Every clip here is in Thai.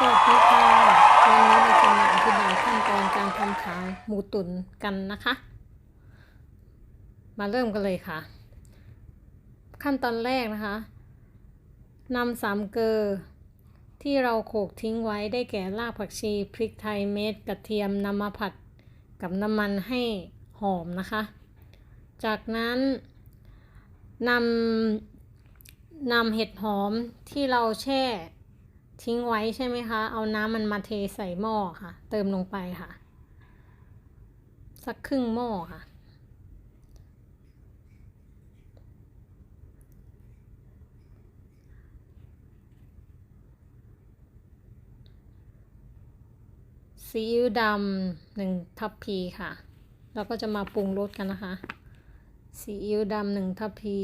สวัสดีค่ะวันนี้เราจะมาอธิบายขั้นตอนการทำขาหมูตุ๋นกันนะคะ มาเริ่มกันเลยค่ะ ขั้นตอนแรกนะคะนำสามเกลอที่เราโขลกทิ้งไว้ได้แก่รากผักชีพริกไทยเม็ดกระเทียมนำมาผัดกับน้ำมันให้หอมนะคะ จากนั้นนำนำเห็ดหอมที่เราแช่ ทิ้งไว้ใช่ไหมคะ เอาน้ำมันมาเทใส่หม้อค่ะ เติมลงไปค่ะ สักครึ่งหม้อค่ะ ซีอิ๊วดำหนึ่งทัพพีค่ะ แล้วก็จะมาปรุงรสกันนะคะ ซีอิ๊วดำหนึ่งทัพพี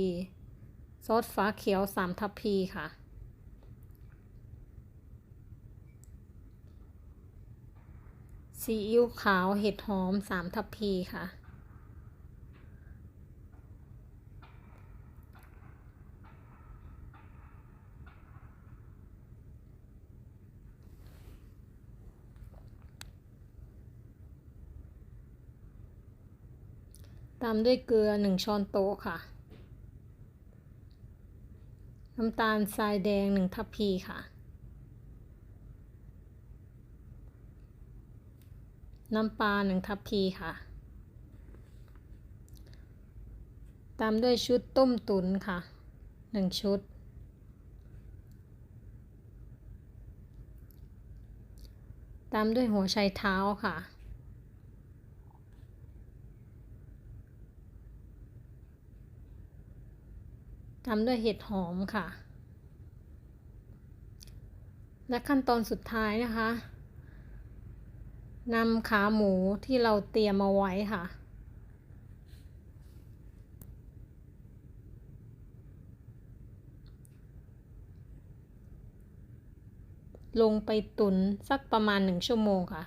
ซอสฟ้าเขียวสามทัพพีค่ะ ซีอิ๊วขาวเห็ดหอมสามทัพพีค่ะ ตามด้วยเกลือหนึ่งช้อนโต๊ะค่ะ น้ำตาลทรายแดงหนึ่งทัพพีค่ะ น้ำปลาหนึ่งทัพพีค่ะ ตามด้วยชุดต้มตุ๋นค่ะหนึ่งชุด ตามด้วยหัวไชเท้าค่ะตามด้วยเห็ดหอมค่ะ และขั้นตอนสุดท้ายนะคะ นำขาหมูที่เราเตรียมมาไว้ค่ะ ลงไปตุนสักประมาณหนึ่งชั่วโมงค่ะ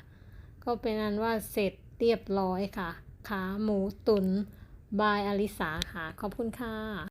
ก็เป็นอันว่าเสร็จเรียบร้อยค่ะ ขาหมูตุนบายอลิสาค่ะ ขอบคุณค่ะ